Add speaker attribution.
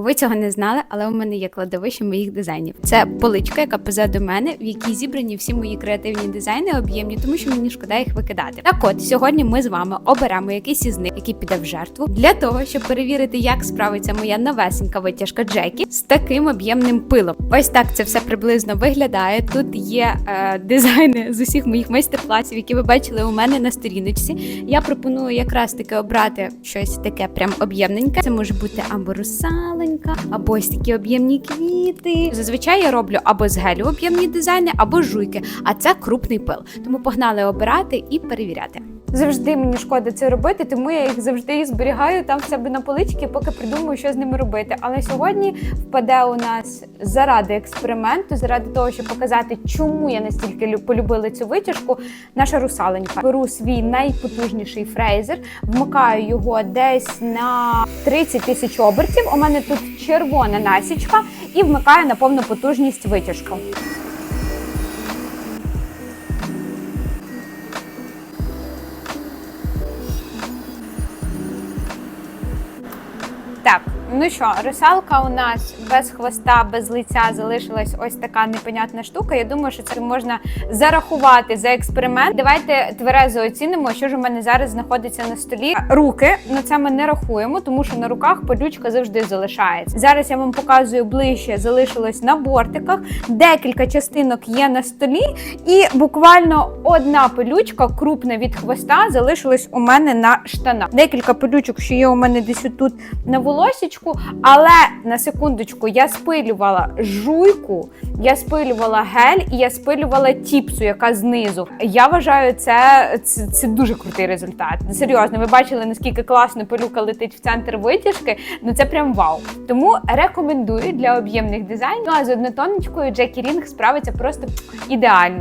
Speaker 1: Ви цього не знали, але у мене є кладовище моїх дизайнів. Це поличка, яка позаду мене, в якій зібрані всі мої креативні дизайни об'ємні, тому що мені шкода їх викидати. Так от сьогодні ми з вами оберемо якийсь із них, який піде в жертву, для того, щоб перевірити, як справиться моя новесенька витяжка Джекі з таким об'ємним пилом. Ось так це все приблизно виглядає. Тут є е, дизайни з усіх моїх майстер-класів, які ви бачили у мене на сторіночці. Я пропоную якраз таки обрати щось таке прям об'ємненьке. Це може бути або русаленька, або ось такі об'ємні квіти. Зазвичай я роблю або з гелю об'ємні дизайни, або жуйки, а це крупний пил. Тому погнали обирати і перевіряти. Завжди мені шкода це робити, тому я їх завжди і зберігаю там в себе на поличці, поки придумаю, що з ними робити. Але сьогодні впаде у нас заради експерименту, заради того, щоб показати, чому я настільки лю- полюбила цю витяжку. Наша русаленька. Беру свій найпотужніший фрейзер, вмикаю його десь на 30 тисяч обертів. У мене тут червона насічка, і вмикаю на повну потужність витяжку. Так, ну що, русалка у нас без хвоста, без лиця залишилась ось така непонятна штука. Я думаю, що це можна зарахувати за експеримент. Давайте тверезо оцінимо, що ж у мене зараз знаходиться на столі. Руки на це ми не рахуємо, тому що на руках пилючка завжди залишається. Зараз я вам показую ближче, залишилось на бортиках. Декілька частинок є на столі, і буквально одна пилючка, крупна від хвоста, залишилась у мене на штанах. Декілька пилючок, що є у мене десь тут на волосічку, але на секундочку я спилювала жуйку, я спилювала гель і я спилювала тіпсу, яка знизу. Я вважаю, це, це, це дуже крутий результат. Серйозно, ви бачили, наскільки класно пилюка летить в центр витяжки. Ну це прям вау. Тому рекомендую для об'ємних дизайнів. Ну а з однотонечкою Джекі Рінг справиться просто ідеально.